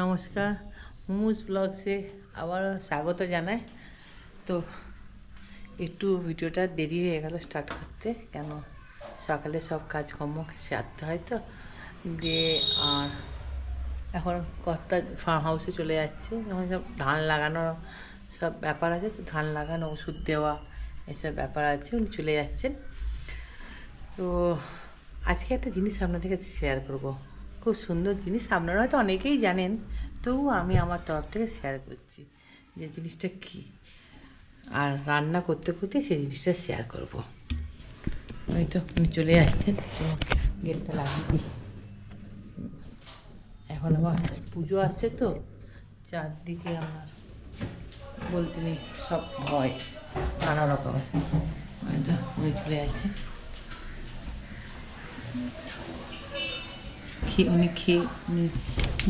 নমস্কার মোমোস ব্লগসে আবার স্বাগত জানাই। তো একটু ভিডিওটা দেরি হয়ে গেল স্টার্ট করতে, কেন সকালে সব কাজকর্ম সারতে হয় তো। দিয়ে আর এখন কর্তা ফার্ম হাউসে চলে যাচ্ছে, এখন সব ধান লাগানোর সব ব্যাপার আছে তো, ধান লাগানো, ওষুধ দেওয়া এসব ব্যাপার আছে, উনি চলে যাচ্ছেন। তো আজকে একটা জিনিস আপনাদের কাছে শেয়ার করব। খুব সুন্দর জিনিস। আপনারা হয়তো অনেকেই জানেন তবু আমি আমার তরফ থেকে শেয়ার করছি যে জিনিসটা কী। আর রান্না করতে করতে সেই জিনিসটা শেয়ার করব। ওই তো, উনি চলে যাচ্ছেন তো গেটটা লাগিয়ে দিই। এখন আবার পুজো আসছে তো, চারদিকে আমার বলতে নেই, সব ভয় নানা রকমের ওই তো, উনি চলে যাচ্ছে খেয়ে উনি খেয়ে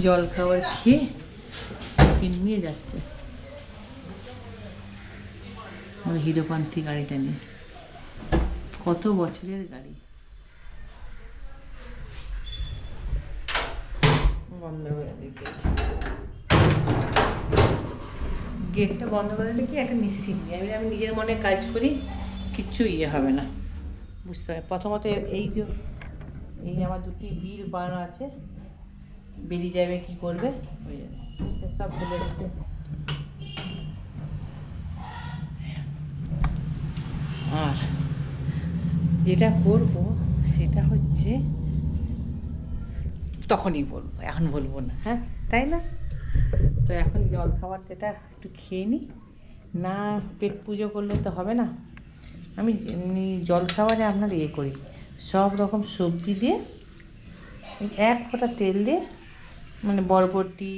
জল খাবার খেয়ে টিফিন নিয়ে যাচ্ছে। হিরোপান্থি গাড়িটা নিয়ে। কত বছরের গাড়ি? করে গেটটা বন্ধ করে দিলে কি একটা নিশ্চিন্তি আমি আমি নিজের মনে কাজ করি, কিচ্ছু ইয়ে হবে না। বুঝতে হবে প্রথমত এই যে এই আমার দুটি বিল বান আছে, বেরিয়ে যাবে কি করবে? ওই জন্য সব ভুলে এসছে আর যেটা করব সেটা হচ্ছে, তখনই বলব, এখন বলব না হ্যাঁ? তাই না? তো এখন জল খাবার যেটা একটু খেয়ে নিই না পেট পুজো করলে তো হবে না। আমি জল খাবারে আপনার ইয়ে করি। সব রকম সবজি দিয়ে এক ফোঁটা তেল দিয়ে মানে বরবটি,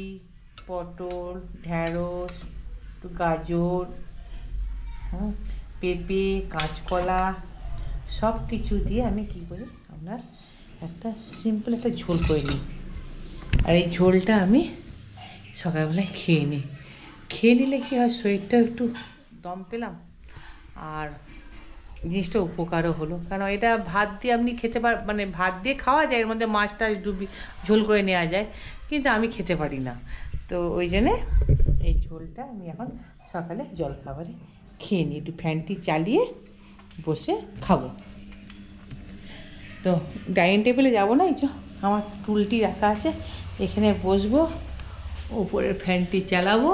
পটল, ঢ্যাঁড়স, একটু গাজর হ্যাঁ পেঁপে, কাঁচকলা, সব কিছু দিয়ে আমি কী করি, আপনার একটা সিম্পল একটা ঝোল করে নিই। আর এই ঝোলটা আমি সকালবেলায় খেয়ে নিই। খেয়ে নিলে কী হয় শরীরটা একটু দম পেলাম, আর জিনিসটা উপকারও হলো। কারণ এটা ভাত দিয়ে আপনি খেতে পার মানে ভাত দিয়ে খাওয়া যায়, এর মধ্যে মাছ টাছ ডুবি, ঝোল করে নেওয়া যায়, কিন্তু আমি খেতে পারি না। তো ওই জন্যে এই ঝোলটা আমি এখন সকালে জল খাবারে খেয়ে নিই, একটু ফ্যানটি চালিয়ে বসে খাব। তো ডাইনিং টেবিলে যাব না, এই আমার টুলটি রাখা আছে, এখানে বসবো উপরের ফ্যানটি চালাবো,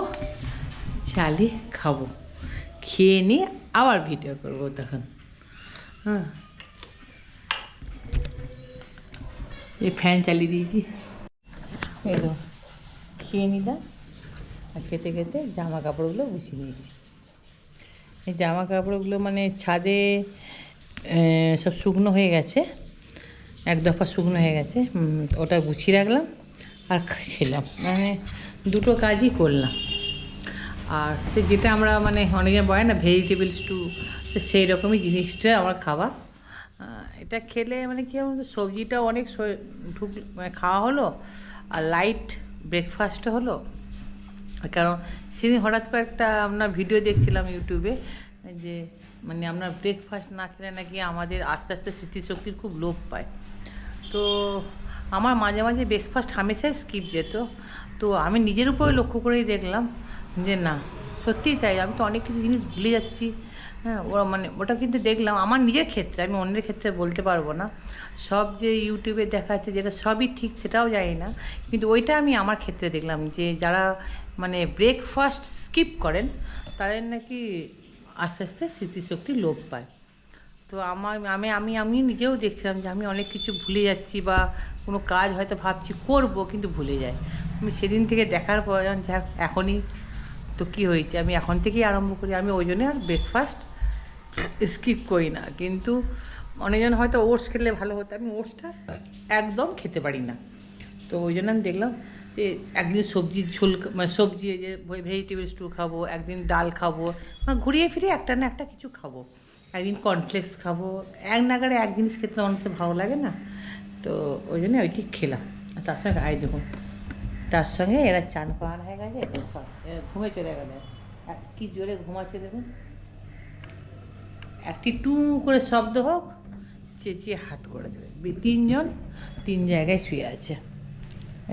চালিয়ে খাব। খেয়ে নিয়ে আবার ভিডিও করব তখন। হ্যাঁ এই ফ্যান চালিয়ে দিয়েছি এই তো খেয়ে নিলাম আর খেতে খেতে জামা কাপড়গুলো বসিয়ে নিয়েছি এই জামা কাপড়গুলো মানে ছাদে সব শুকনো হয়ে গেছে এক দফা শুকনো হয়ে গেছে ওটা গুছিয়ে রাখলাম আর খেলাম মানে দুটো কাজই করলাম আর সে যেটা আমরা মানে অনেকে বলে না ভেজিটেবল স্টু তো সেই রকমই জিনিসটা আমার খাওয়া। এটা খেলে মানে কি বলতো, সবজিটা অনেক ঢুক মানে খাওয়া হলো আর লাইট ব্রেকফাস্ট হলো। কারণ সেদিন হঠাৎ করে একটা আপনার ভিডিও দেখছিলাম ইউটিউবে যে মানে আপনার ব্রেকফাস্ট না খেলে নাকি আমাদের আস্তে আস্তে স্মৃতিশক্তির খুব লোপ পায়। তো আমার মাঝে মাঝে ব্রেকফাস্ট হামেশাই স্কিপ যেত। তো আমি নিজের উপরে লক্ষ্য করেই দেখলাম যে না সত্যিই তাই। আমি তো অনেক কিছু জিনিস ভুলে যাচ্ছি। হ্যাঁ ওরা মানে ওটা কিন্তু দেখলাম। আমার নিজের ক্ষেত্রে, আমি অন্যের ক্ষেত্রে বলতে পারব না। সব যে ইউটিউবে দেখাচ্ছে যেটা সবই ঠিক, সেটাও জানি না। কিন্তু ওইটা আমি আমার ক্ষেত্রে দেখলাম যে যারা মানে ব্রেকফাস্ট স্কিপ করেন, তাদের নাকি আস্তে আস্তে স্মৃতিশক্তি লোপ পায়। তো আমার, আমি আমি আমি নিজেও দেখছিলাম যে আমি অনেক কিছু ভুলে যাচ্ছি বা কোনো কাজ হয়তো ভাবছি করব কিন্তু ভুলে যাই। আমি সেদিন থেকে দেখার পর, যাক, এখনই তো কী হয়েছে? আমি এখন থেকেই আরম্ভ করি। আমি ওই জন্য আর ব্রেকফাস্ট স্কিপ করি না। কিন্তু অনেকজন হয়তো ওটস খেলে ভালো হতো। আমি ওটসটা একদম খেতে পারি না। তো ওই জন্য আমি দেখলাম যে একদিন সবজির ঝোল মানে সবজি যে ভেজিটেবল স্টু খাব, একদিন ডাল খাব মানে ঘুরিয়ে ফিরে একটা না একটা কিছু খাব। একদিন কর্নফ্লেক্স খাব। এক নাগারে এক জিনিস খেতে মানুষের ভালো লাগে না। তো ওই জন্য ওইটি খেলাম। আর তার সঙ্গে আয় দেখুন, তার সঙ্গে এরা চান পান হয়ে গেছে সব, এরা ঘুমে চলে গেলে। কি জোরে ঘুমাচ্ছে দেখুন। একটি টু করে শব্দ হোক, চেঁচিয়ে হাট করে দেবে। তিনজন, তিন জায়গায় শুয়ে আছে।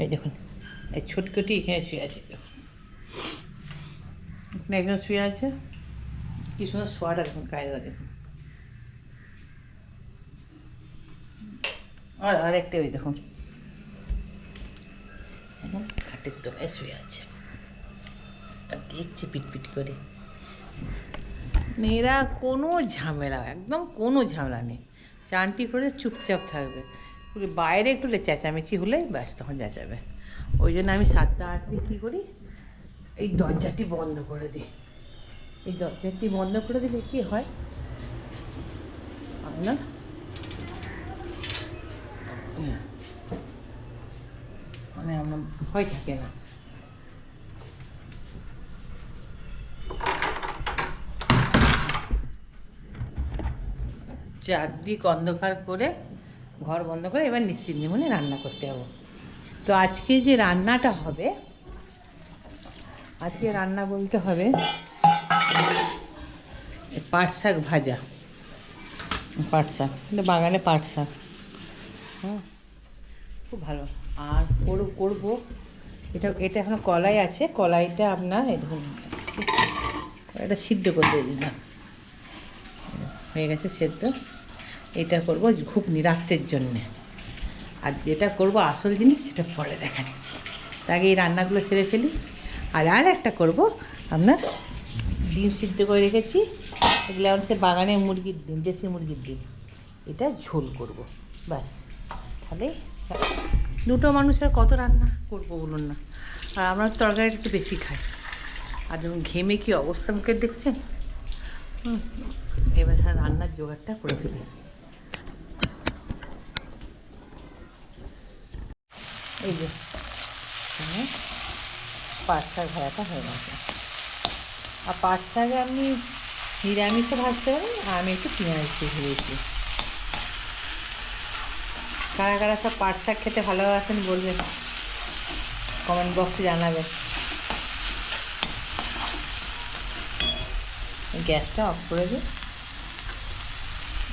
এই দেখুন, এই ছোটকটি এখানে শুয়ে আছে। দেখুন এখানে একজন শুয়ে আছে। কি সুন্দর শোয়াটা দেখুন কায়দা দেখুন। আর আরেকটা ওই দেখুন। এখন খাটের তলায় শুয়ে আছে। দেখছে পিটপিট করে। মেয়েরা কোনো ঝামেলা একদম কোনো ঝামেলা নেই। চানটি করে চুপচাপ থাকবে। বাইরে একটু চেঁচামেচি হলেই ব্যাস তখন চেঁচাবে ওই জন্য আমি সাতটা আটটি কী করি? এই দরজাটি বন্ধ করে দিই। এই দরজাটি বন্ধ করে দিলে কী হয়? আপনার ইয়ে, মানে আপনার ভয় থাকে না। চারদিক অন্ধকার করে, ঘর বন্ধ করে এবার নিশ্চিন্ত মনে রান্না করতে হবে তো আজকে যে রান্নাটা হবে, আজকে রান্না বলতে হবে পাট শাক ভাজা। পাট শাক বাগানে পাট শাক। হ্যাঁ খুব ভালো। আর করব, করব, এটা এটা এখন কলাই আছে, কলাইটা আপনার এই ধরুন, এটা সিদ্ধ করে দিলাম। হয়ে গেছে সেদ্ধ। এটা করব ঘুগনি রাত্রের জন্যে। আর যেটা করব আসল জিনিস সেটা পরে দেখা যাচ্ছে। আগে এই রান্নাগুলো সেরে ফেলি। আর আর একটা করব আপনার ডিম সিদ্ধ করে রেখেছি। এগুলো আমার সে বাগানে মুরগির ডিম, দেশি মুরগির ডিম। এটা ঝোল করব, ব্যাস। তাহলে দুটো মানুষের কত রান্না করব বলুন না। আর আমরা তরকারিটা একটু বেশি খাই। আর যখন ঘেমে কি অবস্থা মুখে দেখছেন? এবার হ্যাঁ রান্নার জোগাড়টা করে ফেলি। এই যে পাট শাক ভাজাটা হয়ে গেছে। আর পাট শাক আপনি নিরামিষও ভাজতে পারেন আমি একটু পেঁয়াজ দিয়ে ভেবেছি কারা কারা সব পাট শাক খেতে ভালোবাসেন বলবেন? কমেন্ট বক্সে জানাবেন। গ্যাসটা অফ করে দিই।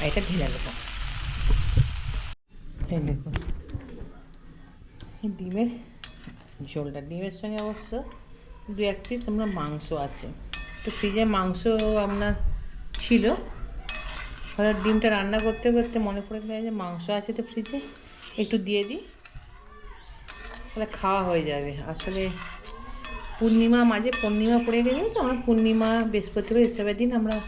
এটা ঢেলে দেবো। এই দেখুন। ডিমের ঝোলটা। ডিমের সঙ্গে অবশ্য দু এক পিস আমরা মাংস আছে। তো ফ্রিজে মাংস আপনার ছিল। এবার ডিমটা রান্না করতে করতে মনে পড়ে গেল যে মাংস আছে তো ফ্রিজে। একটু দিয়ে দিই। তাহলে খাওয়া হয়ে যাবে। আসলে পূর্ণিমা মাঝে পূর্ণিমা পড়ে গেলে তো আমরা পূর্ণিমা, বৃহস্পতিবার এসবের দিন আমরা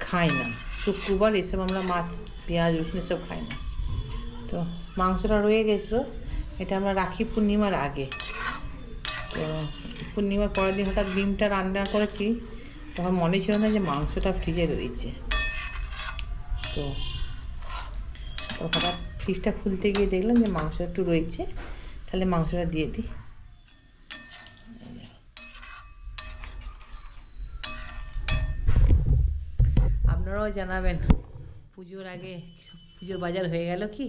খাই না। শুক্রবার এসব আমরা মাছ পেঁয়াজ, রসুন এসব খাই না। তো মাংসটা রয়ে গেছিল এটা আমরা রাখি পূর্ণিমার আগে। তো পূর্ণিমার পরের দিন হঠাৎ ডিমটা রান্না করেছি, তখন মনে ছিল না যে মাংসটা ফ্রিজে রয়েছে। তো হঠাৎ ফ্রিজটা খুলতে গিয়ে দেখলাম যে মাংস একটু রয়েছে, তাহলে মাংসটা দিয়ে দিই। আপনারাও জানাবেন, পুজোর আগে পুজোর বাজার হয়ে গেল কি?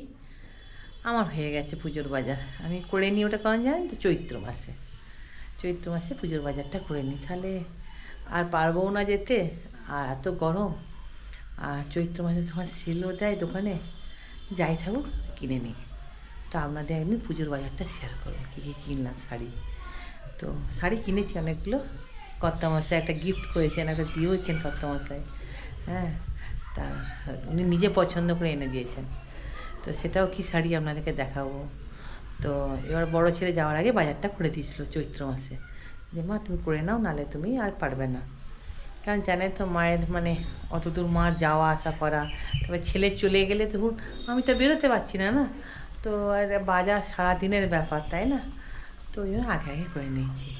আমার হয়ে গেছে পুজোর বাজার। আমি করে নিই ওটা কারণ জানেন তো? চৈত্র মাসে। চৈত্র মাসে পুজোর বাজারটা করে নিই। তাহলে আর পারব না যেতে। আর এত গরম। আর চৈত্র মাসে যখন সেলও দেয় দোকানে, যাই থাকুক, কিনে নিই। তো আপনাদের একদিন পুজোর বাজারটা শেয়ার করুন কী কী কিনলাম, শাড়ি। তো শাড়ি কিনেছি অনেকগুলো। কর্তামশাই একটা গিফট করেছেন, একটা দিয়েওছেন কর্তামশাই। হ্যাঁ তা উনি নিজে পছন্দ করে এনে দিয়েছেন। তো সেটাও কি শাড়ি আপনাদেরকে দেখাবো? তো এবার বড় ছেলে যাওয়ার আগে বাজারটা করে দিয়েছিল চৈত্র মাসে। যে, মা, তুমি করে নাও, নালে তুমি আর পারবে না। কারণ জানে তো, মায়ের মানে অত দূর মা যাওয়া, আসা করা। তবে ছেলে চলে গেলে ধরুন, আমি তো বেরোতে পারছি না না? তো আর বাজার সারাদিনের ব্যাপার, তাই না? তো ওই জন্য আগে আগে করে নিয়েছি।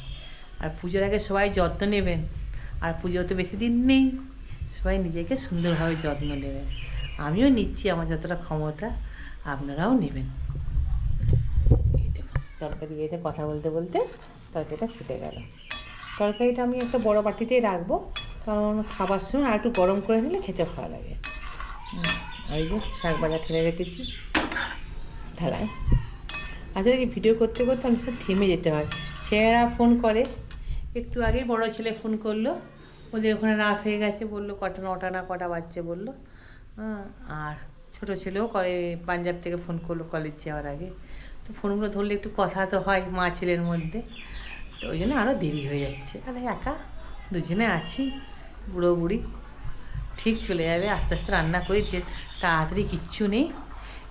আর পুজোর আগে সবাই যত্ন নেবেন। আর পুজো তো বেশি দিন নেই। সবাই নিজেকে সুন্দরভাবে যত্ন নেবেন। আমিও নিচ্ছি আমার যতটা ক্ষমতা। আপনারাও নেবেন। তরকারি এতে কথা বলতে বলতে তরকারিটা ফুটে গেল। তরকারিটা আমি একটা বড় বাটিতেই রাখব, কারণ খাবার সময় আর একটু গরম করে নিলে খেতে ভালো লাগে। এই যে শাক বাজার ঠেলে রেখেছি। ঢালায় আসলে কি ভিডিও করতে করতে আমি সব থেমে যেতে হয়। ছেলেরা ফোন করে। একটু আগে বড় ছেলে ফোন করল। ওদের ওখানে রাত হয়ে গেছে। বলল, কটা, নটা না কটা বাজছে? বলল। আর ছোটো ছেলেও করে, পাঞ্জাব থেকে ফোন করল কলেজ যাওয়ার আগে। তো ফোনগুলো ধরলে একটু কথা তো হয় মা ছেলের মধ্যে। তো ওই জন্য আরও দেরি হয়ে যাচ্ছে। আর একা, দুজনে আছি, বুড়ো বুড়ি। ঠিক চলে যাবে, আস্তে আস্তে রান্না করি ধীরে- তাড়াতাড়ি কিচ্ছু নেই।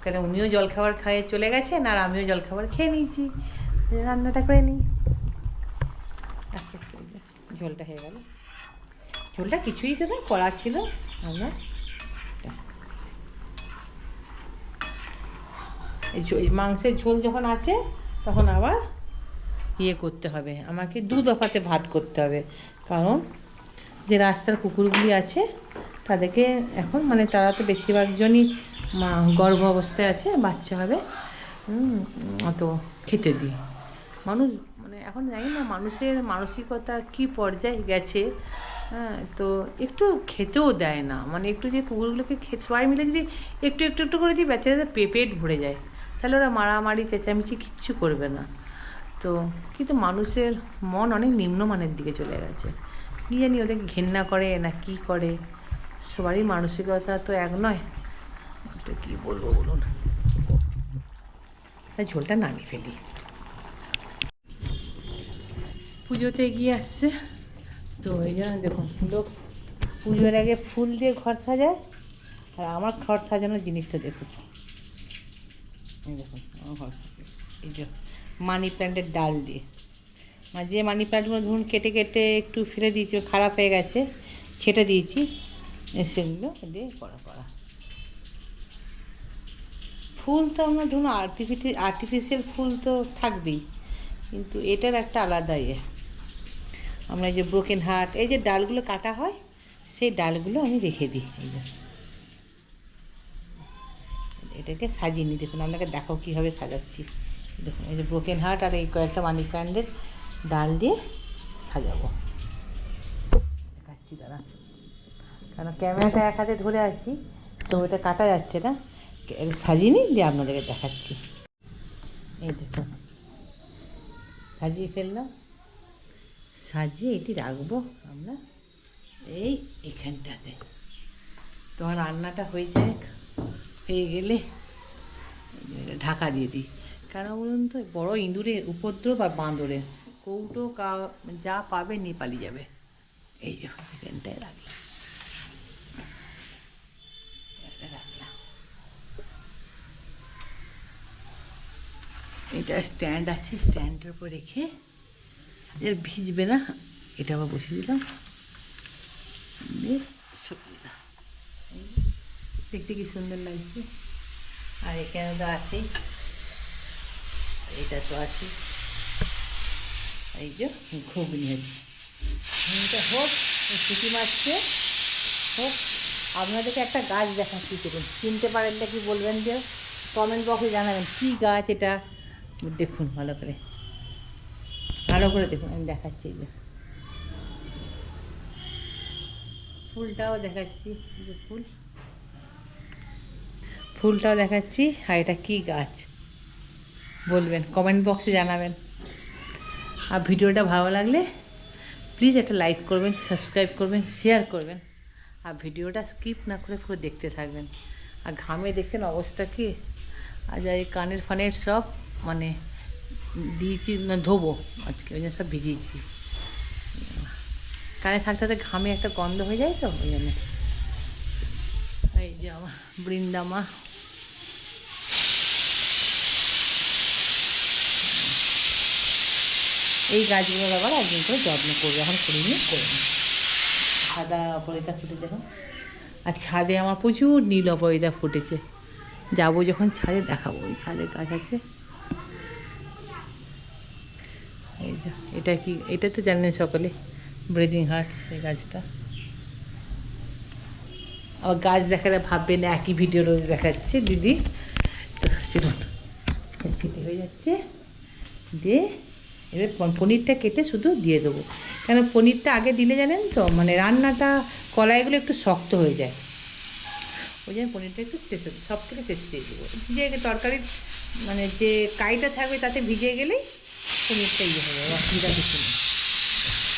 কারণ উনিও জলখাবার খাইয়ে চলে গেছেন আর আমিও জলখাবার খেয়ে নিয়েছি। রান্নাটা করে নিই। আস্তে আস্তে ঝোলটা হয়ে গেল। ঝোলটা কিছুই তো না করা ছিল, আমরা এই মাংসের ঝোল যখন আছে, তখন আবার ইয়ে করতে হবে। আমাকে দু দফাতে ভাত করতে হবে। কারণ যে রাস্তার কুকুরগুলি আছে, তাদেরকে এখন মানে তারা তো বেশিরভাগজনই গর্ভ অবস্থায় আছে, বাচ্চা হবে। অত খেতে দিই। মানুষ মানে এখন জানি না মানুষের মানসিকতা কি পর্যায়ে গেছে। হ্যাঁ তো একটু খেতেও দেয় না। মানে একটু যে কুকুরগুলোকে খে, সবাই মিলে যদি একটু একটু একটু করে দিই বাচ্চাদের পে- পেট ভরে যায়। তাহলে ওরা মারামারি, চেঁচামেচি কিচ্ছু করবে না। তো কিন্তু মানুষের মন অনেক নিম্নমানের দিকে চলে গেছে। কী জানি ওদের ঘেন্না করে না কি করে? সবারই মানসিকতা তো এক নয়। তো কী বলব বলুন? তাই ঝোলটা নামিয়ে ফেলি। পুজোতে এগিয়ে আসছে। তো এই জন্য দেখুন, লোক পুজোর আগে ফুল দিয়ে ঘর সাজায়। আর আমার ঘর সাজানোর জিনিসটা দেখুন। এই যে মানি প্ল্যান্টের ডাল দিয়ে। মানে যে মানি প্ল্যান্টগুলো ধরুন কেটে কেটে একটু ফেলে দিয়েছি, খারাপ হয়ে গেছে, ছেটে দিয়েছি সেগুলো দিয়ে করা করা। ফুল তো আমরা ধরুন আর্টিফিটি আর্টিফিশিয়াল ফুল তো থাকবেই, কিন্তু এটার একটা আলাদা ইয়ে। আমরা এই যে ব্রোকেন হার্ট এই যে ডালগুলো কাটা হয়, সেই ডালগুলো আমি রেখে দিই, এই যে। এটাকে সাজিয়ে নিই। দেখুন, আপনাকে দেখাও কীভাবে সাজাচ্ছি। দেখুন, এই যে ব্রোকেন হার্ট আর এই কয়েকটা মানি প্ল্যান্টের ডাল দিয়ে সাজাবো। দেখাচ্ছি, দাঁড়া। কারণ ক্যামেরাটা এক হাতে ধরে আছি, তো ওটা কাটা যাচ্ছে না। সাজিয়ে নিই, দিয়ে আপনাদেরকে দেখাচ্ছি। এই দেখুন, সাজিয়ে ফেললাম। সাজিয়ে এটি রাখব আমরা এই এখানটাতে। তোমার রান্নাটা হয়ে যায় হয়ে গেলে ঢাকা দিয়ে দিই। কেন বলুন তো, বড় ইঁদুরের উপদ্রব আর বাঁদরের। কৌটো, কা, যা পাবে নিয়ে পালিয়ে যাবে। এই এখানটায় রাখি রাখলাম। এটা স্ট্যান্ড আছে, স্ট্যান্ডের উপর রেখে এর ভিজবে না। এটা আবার বসিয়ে দিলাম। দিয়ে সরিয়ে দিলাম এই যে, দেখতে কি সুন্দর লাগছে। আর এখানে তো আছেই এটা তো আছে। এই যে ঘুগনি। হচ্ছে হোক ছুটি মারছে হোক, আপনাদেরকে একটা গাছ দেখাচ্ছি দেখুন। চিনতে পারেন না কি বলবেন যে কমেন্ট বক্সে জানাবেন, কী গাছ এটা? দেখুন ভালো করে। ভালো করে দেখুন, আমি দেখাচ্ছি এই যে। ফুলটাও দেখাচ্ছি যে ফুল। ফুলটাও দেখাচ্ছি, আর এটা কী গাছ? বলবেন কমেন্ট বক্সে জানাবেন। আর ভিডিওটা ভালো লাগলে প্লিজ একটা লাইক করবেন সাবস্ক্রাইব করবেন শেয়ার করবেন। আর ভিডিওটা স্কিপ না করে পুরো দেখতে থাকবেন। আর ঘামে দেখছেন অবস্থা কি? আর যা এই কানের ফানের সব মানে দিয়েছি, না ধোবো আজকে, ওই জন্য সব ভিজিয়েছি। কানে থাকতে থাকতে ঘামে একটা গন্ধ হয়ে যায় তো, ওই জন্য। এই যে আমার বৃন্দামা। এই গাছগুলোর আবার একদিন করে যত্ন করবে, এখন করিনি করব সাদা অপরিতা ফুটে দেখো আর ছাদে আমার প্রচুর নীল অপরিতা ফুটেছে। যাব যখন ছাদে, দেখাবো ওই ছাদে গাছ আছে। এই এটা কি, এটা তো জানেন সকলে, ব্রিদিং হার্ট সেই গাছটা। আবার গাছ দেখালে ভাববেন একই ভিডিও রোজ দেখাচ্ছে, দিদি। তো চলুন হয়ে যাচ্ছে। দিয়ে এবার পনিরটা কেটে শুধু দিয়ে দেবো। কেন পনিরটা আগে দিলে জানেন তো মানে রান্নাটা কলাইগুলো একটু শক্ত হয়ে যায়। ওই জন্য পনিরটা একটু শেষে সব থেকে শেষে দিয়ে দেবো। ভিজে তরকারির মানে যে কাইটা থাকবে তাতে ভিজে গেলেই পনিরটা ইয়ে হয়ে যাবে, অসুবিধা কিছু নেই।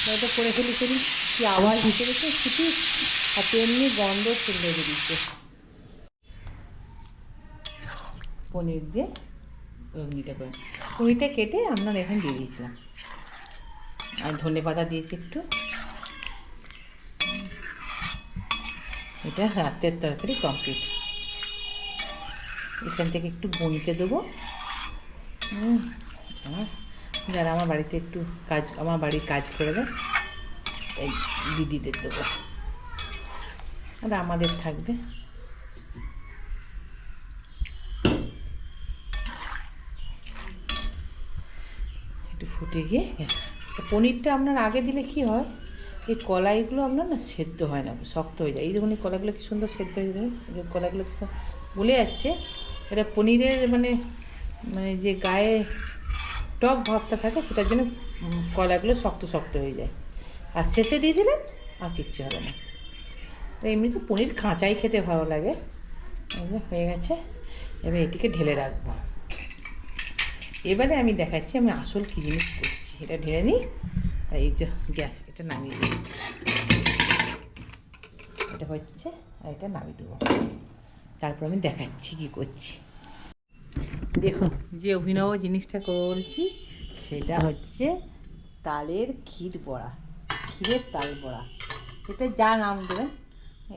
হয়তো করে ফেলি ফেলি কি আওয়াজ হিসেবে তো ছুটি আর তেমনি গন্ধ সুন্দর বেরিয়েছে পনির দিয়ে ঘুগনিটা করে পুঁইটা কেটে আপনার এখানে দিয়ে দিয়েছিলাম। আর ধনে পাতা দিয়েছি একটু। এটা রাতের তরকারি কমপ্লিট এখান থেকে একটু বোনকে দেবো। যারা আমার বাড়িতে একটু কাজ আমার বাড়ির কাজ করে দেয়, এই দিদিদের দেবো। আর আমাদের থাকবে একটু ফুটে গিয়ে তো পনিরটা আপনার আগে দিলে কি হয়? এই কলাইগুলো আপনার না সেদ্ধ হয় না, শক্ত হয়ে যায়। এই দেখুন এই কলাগুলো কি সুন্দর সেদ্ধ হয়ে যায় যে কলাগুলো কি গলে যাচ্ছে। এটা পনিরের মানে মানে যে গায়ে টক ভাবটা থাকে, সেটার জন্য কলাগুলো শক্ত শক্ত হয়ে যায়। আর শেষে দিয়ে দিলেন, আর কিচ্ছু হবে না। তো এমনি তো পনির কাঁচাই খেতে ভালো লাগে। হয়ে গেছে। এবার এটিকে ঢেলে রাখব। এবারে আমি দেখাচ্ছি, আমি আসল কী জিনিস করছি। এটা ঢেলে নিই, আর এই যে গ্যাস, এটা নামিয়ে দিই। এটা হচ্ছে, আর এটা নামিয়ে দেবো। তারপর আমি দেখাচ্ছি কী করছি। দেখুন, যে অভিনব জিনিসটা করছি, সেটা হচ্ছে তালের ক্ষীর বড়া, ক্ষীরের তাল বড়া। এটা যা নাম দেবেন,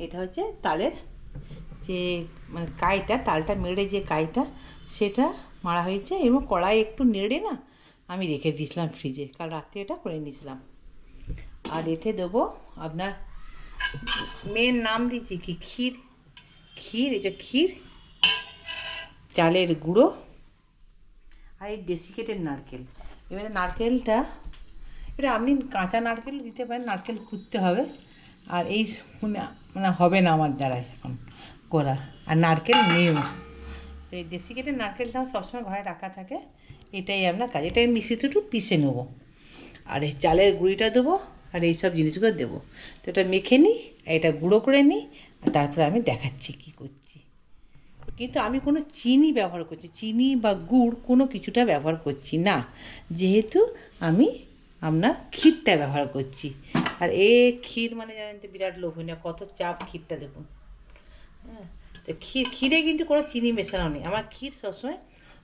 এটা হচ্ছে তালের যে মানে কাইটা, তালটা মেরে যে কাইটা, সেটা মারা হয়েছে এবং কড়াই একটু নেড়ে না আমি রেখে দিয়েছিলাম ফ্রিজে। কাল রাত্রে এটা করে নিয়েছিলাম। আর এতে দেবো আপনার মেন নাম দিয়েছি কি? ক্ষীর। ক্ষীর যে ক্ষীর, চালের গুঁড়ো আর এই ডেসিকেটের নারকেল। এবারে নারকেলটা এটা আপনি কাঁচা নারকেল দিতে পারেন, নারকেল কুটতে হবে। আর এই মানে মানে হবে না আমার দ্বারাই এখন। করা আর নারকেল নেও। তো এই দেশি কেটে নারকেলটাও সবসময় ঘরে রাখা থাকে, এটাই আপনার কাজ এটা মিশিয়ে একটু পিষে নেব। আর এই চালের গুঁড়িটা দেবো আর এই সব জিনিসগুলো দেবো। তো এটা মেখে নিই, এটা গুঁড়ো করে নিই, আর তারপরে আমি দেখাচ্ছি কী করছি। কিন্তু আমি কোনো চিনি ব্যবহার করছি, চিনি বা গুড় কোনো কিছুটা ব্যবহার করছি না। যেহেতু আমি আপনার ক্ষীরটা ব্যবহার করছি। আর এ ক্ষীর মানে জানেন তো বিরাট লোভনীয়, কত চাপ ক্ষীরটা দেখুন। হ্যাঁ তো ক্ষীর, ক্ষীরে কিন্তু কোনো চিনি মেশানো নেই। আমার ক্ষীর সবসময়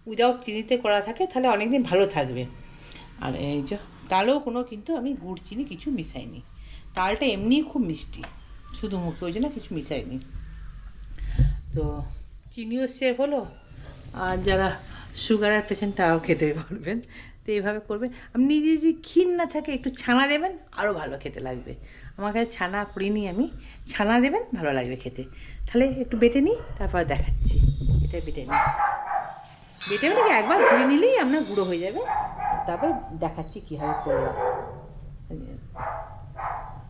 উইদাউট চিনিতে করা থাকে, তাহলে অনেক দিন ভালো থাকবে। আর এই যে তালেও কোনো কিন্তু আমি গুড় চিনি কিছু মিশাইনি। তালটা এমনিই খুব মিষ্টি, শুধু মুখে ওই জন্য কিছু মিশাইনি। তো চিনিও সেভ হলো। আর যারা সুগারের পেশেন্ট তারাও খেতে পারবেন। তো এইভাবে করবে। আপনি যদি ক্ষীর না থাকে, একটু ছানা দেবেন আরও ভালো খেতে লাগবে। আমার কাছে ছানা করিনি আমি। ছানা দেবেন, ভালো লাগবে খেতে। তাহলে একটু বেটে নিই, তারপর দেখাচ্ছি। এটা বেটে নিই। বেটে কি একবার ঘুরে নিলেই আপনার গুঁড়ো হয়ে যাবে? তারপর দেখাচ্ছি কীভাবে করলাম।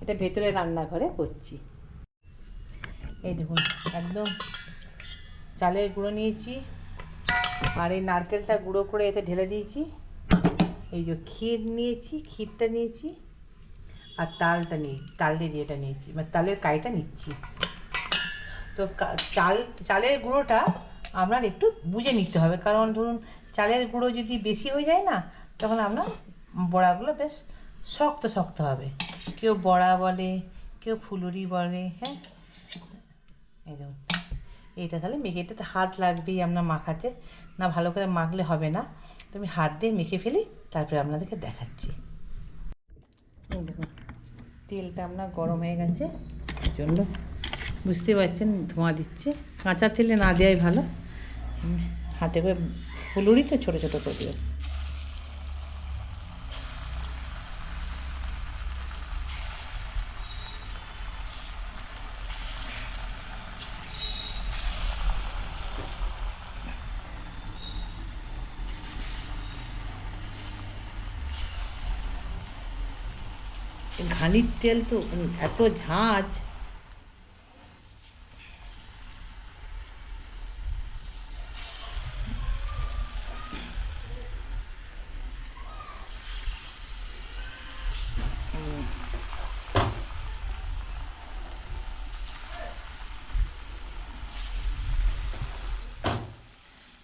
এটা ভেতরে রান্নাঘরে করছি। এই দেখুন, একদম চালের গুঁড়ো নিয়েছি। আর এই নারকেলটা গুঁড়ো করে এতে ঢেলে দিয়েছি। এই যে ক্ষীর নিয়েছি, ক্ষীরটা নিয়েছি আর তালটা নিয়ে তালটা দিয়ে এটা নিয়েছি মানে তালের কাইটা নিচ্ছি। তো চাল, চালের গুঁড়োটা আপনার একটু বুঝে নিতে হবে, কারণ ধরুন চালের গুঁড়ো যদি বেশি হয়ে যায় না, তখন আপনার বড়াগুলো বেশ শক্ত শক্ত হবে। কেউ বড়া বলে, কেউ ফুলুরি বলে হ্যাঁ? এই দেখুন, এইটা তাহলে মেখে, এটাতে হাত লাগবেই আপনার মাখাতে, না ভালো করে মাখলে হবে না। তো আমি হাত দিয়ে মেখে ফেলি। তারপরে আপনাদেরকে দেখাচ্ছি। তেলটা আপনার গরম হয়ে গেছে জন্য বুঝতে পারছেন, ধোঁয়া দিচ্ছে। কাঁচা তেলে না দেওয়াই ভালো। হাতে করে ফুলুরি তো ছোটো ছোটো করে ঘানির তেল তো এত ঝাঁঝ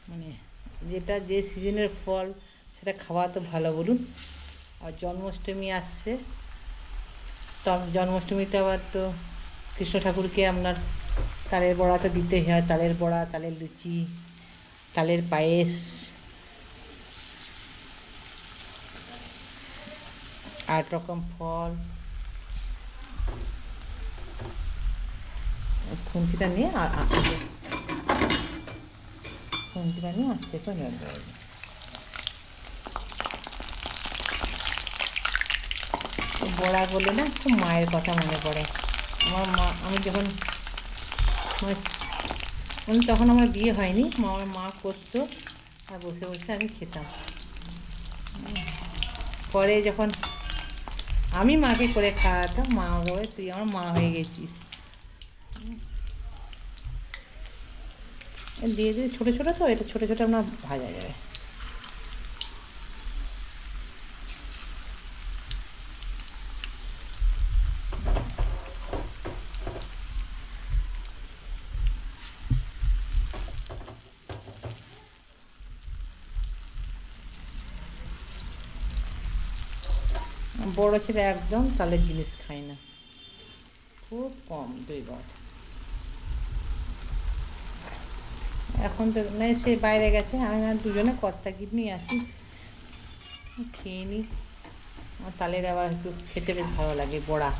মানে যেটা যে সিজনের ফল, সেটা খাওয়া তো ভালো, বলুন। আর জন্মাষ্টমী আসছে। জন্মাষ্টমীতে আবার তো কৃষ্ণ ঠাকুরকে আপনার তালের বড়া তো দিতেই হয়, তালের বড়া, তালের লুচি, তালের পায়েস। আট রকম ফল। খুঁজিটা নিয়ে খুঁজিটা নিয়ে আসতে পারে বড়া বলে না খুব মায়ের কথা মনে পড়ে। আমার মা আমি যখন মানে উম, তখন আমার বিয়ে হয়নি আমার মা করতো আর বসে বসে আমি খেতাম। পরে যখন আমি মাকে করে খাওয়াতাম মা বলে তুই আমার মা হয়ে গেছিস। দিয়ে দিয়ে ছোটো ছোটো তো এটা ছোটো ছোটো আপনার ভাজা যাবে। বড় ছেলে একদম তালের জিনিস খায় না। খুব কম, দুই বার এখন তো না সে বাইরে গেছে, আমি দুজনে কর্তা কিডনি আসি। খেয়ে নিই আমার তালের আবার একটু খেতে বেশ ভালো লাগে, বড়া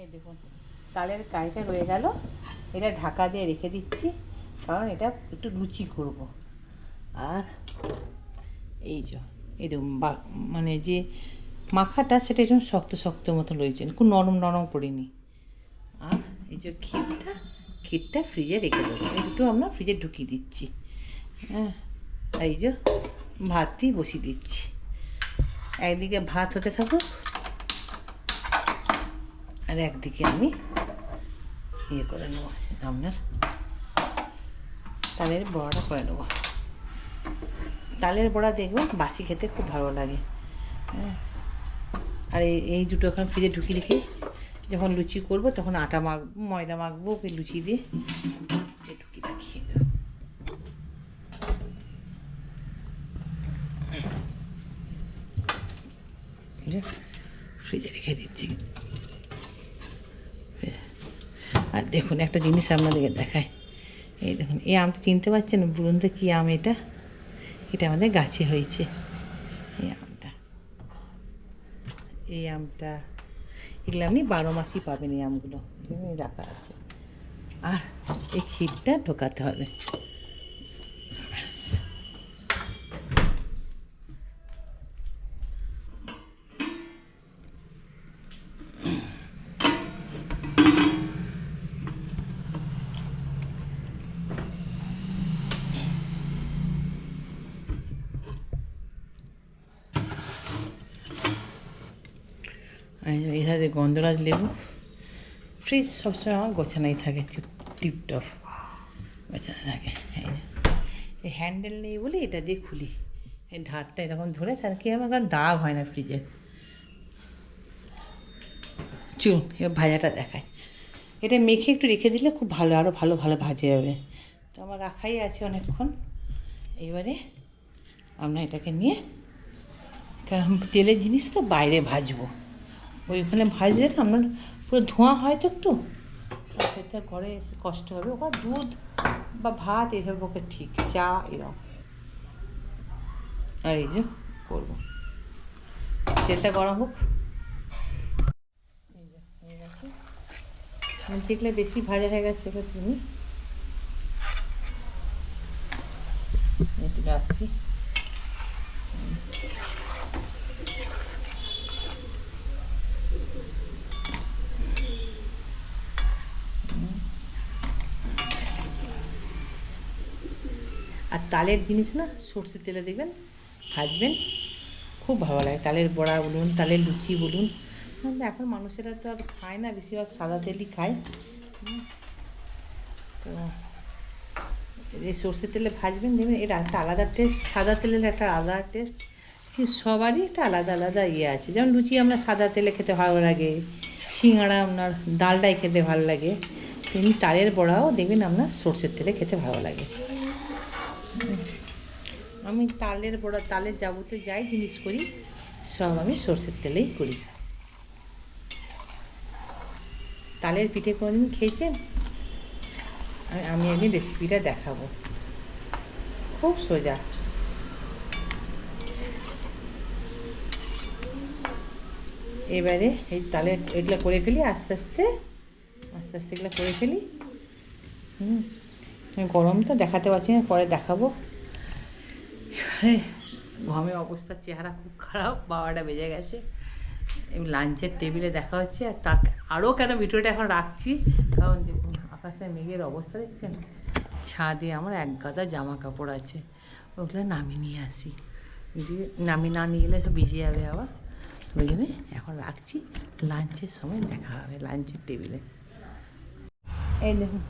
এই দেখুন তালের কাইটা রয়ে গেল। এটা ঢাকা দিয়ে রেখে দিচ্ছি। কারণ এটা একটু লুচি করব। আর এই যে, এই মানে যে মাখাটা সেটা একটু শক্ত শক্ত মতো রয়েছে। খুব নরম নরম করিনি। আর এই যে ক্ষীরটা ক্ষীরটা ফ্রিজে রেখে দেবো। এই দুটো আমরা ফ্রিজে ঢুকিয়ে দিচ্ছি। হ্যাঁ এই যে ভাতই বসিয়ে দিচ্ছি। একদিকে ভাত হতে থাকুক, আর একদিকে আমি ইয়ে করে নেব আপনার তালের বড়াটা করে নেব। তালের বড়া দেখবেন বাসি খেতে খুব ভালো লাগে। হ্যাঁ। আর এই দুটো এখন ফ্রিজে ঢুকিয়ে রেখে যখন লুচি করব তখন আটা মাখ, ময়দা মাখবো লুচি দিয়ে ঢুকিয়ে রাখিয়ে দেবো ফ্রিজে রেখে দিচ্ছি আর দেখুন, একটা জিনিস আপনাদেরকে দেখায় এই দেখুন, এই আমটা চিনতে পারছেন বলুন তো কী আম এটা? এটা আমাদের গাছে হয়েছে। এই আমটা। এই আমটা। এগুলো আপনি বারো মাসই পাবেন এই আমগুলো। রাখা আছে। আর এই ক্ষীরটা ঢোকাতে হবে ব্যাস। এখানে গন্ধরাজ লেবু, ফ্রিজ সবসময় আমার গোছানোই থাকে টিপটপ। গোছানো থাকে, এই হ্যান্ডেল নেই বলে এটা দিয়ে খুলি। এই ঢাটটা এরকম ধরে তার কি আমার কারণ দাগ হয় না ফ্রিজে। চুন এবার ভাজাটা দেখায় এটা মেখে একটু রেখে দিলে খুব ভালো আরও ভালো ভালো ভাজে যাবে। তো আমার রাখাই আছে অনেকক্ষণ। এবারে আমরা এটাকে নিয়ে, কারণ তেলের জিনিস তো বাইরে ভাজবো। ওইখানে ভাজলে না আপনার পুরো ধোঁয়া হয় তো একটু। সেটা ঘরে এসে কষ্ট হবে। ওখানে দুধ বা ভাত এসব ওকে ঠিক, চা এরকম। আর এই যে করব। তেলটা গরম হোক। যেগুলো বেশি ভাজা হয়ে গেছে সেগুলো তুমি। একটু রাখছি আর তালের জিনিস না, সর্ষের তেলে দেখবেন ভাজবেন। খুব ভালো লাগে তালের বড়া বলুন, তালের লুচি বলুন। এখন মানুষেরা তো আর খায় না, বেশিরভাগ সাদা তেলই খায়। তো এই সর্ষের তেলে ভাজবেন দেখবেন এর একটা আলাদা টেস্ট সাদা তেলের একটা আলাদা টেস্ট সবারই একটা আলাদা আলাদা ইয়ে আছে। যেমন লুচি আমরা সাদা তেলে খেতে ভালো লাগে, সিঙ্গাড়া আপনার ডালটাই খেতে ভালো লাগে, তেমনি তালের বড়াও দেখবেন আপনার সর্ষের তেলে খেতে ভালো লাগে। আমি তালের বড়া, তালের যাবতীয় যাই জিনিস করি, সব আমি সর্ষের তেলেই করি। তালের পিঠে কোনোদিন খেয়েছেন? আমি আমি একদিন রেসিপিটা দেখাবো। খুব সোজা। এবারে এই তালে এগুলো করে ফেলি, আস্তে আস্তে আস্তে আস্তে এগুলো করে ফেলি। হুম, গরম তো দেখাতে পারছি না, পরে দেখাবো। এবারে ঘামে অবস্থা, চেহারা খুব খারাপ, বাবাটা বেজে গেছে। লাঞ্চের টেবিলে দেখা হচ্ছে, আর তার আরও কেন ভিডিওটা এখন রাখছি? কারণ দেখুন, আকাশে মেঘের অবস্থা দেখছেন? ছাদে আমার এক গাদা জামা কাপড় আছে, ওগুলো নামিয়ে নিয়ে আসি। দিয়ে নামিয়ে না নিয়ে গেলে সব ভিজে যাবে আবার। ওই জন্যে এখন রাখছি, লাঞ্চের সময় দেখা হবে, লাঞ্চের টেবিলে। এই দেখুন,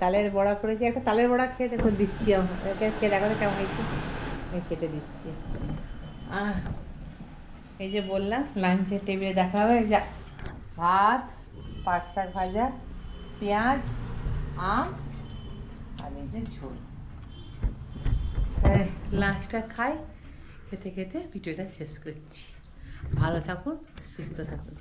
তালের বড়া করেছি, একটা তালের বড়া খেয়ে দেখুন দিচ্ছি আমার একে খেয়ে দেখাতে কেমন হয়েছে? খেতে দিচ্ছি। আর এই যে বললাম, লাঞ্চের টেবিলে দেখা হবে যা। ভাত, পাট শাক ভাজা, পেঁয়াজ, আম আর এই যে ঝোল। লাঞ্চটা খাই, খেতে খেতে ভিডিওটা শেষ করছি। ভালো থাকুন, সুস্থ থাকুন।